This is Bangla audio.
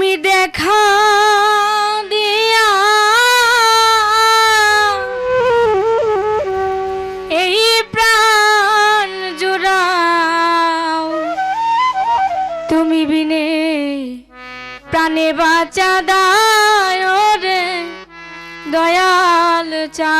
তুমি দেখা দিয়া। এই প্রাণ জোড়াও। তুমি বিনে প্রাণে বাঁচা দায় রে দয়াল চা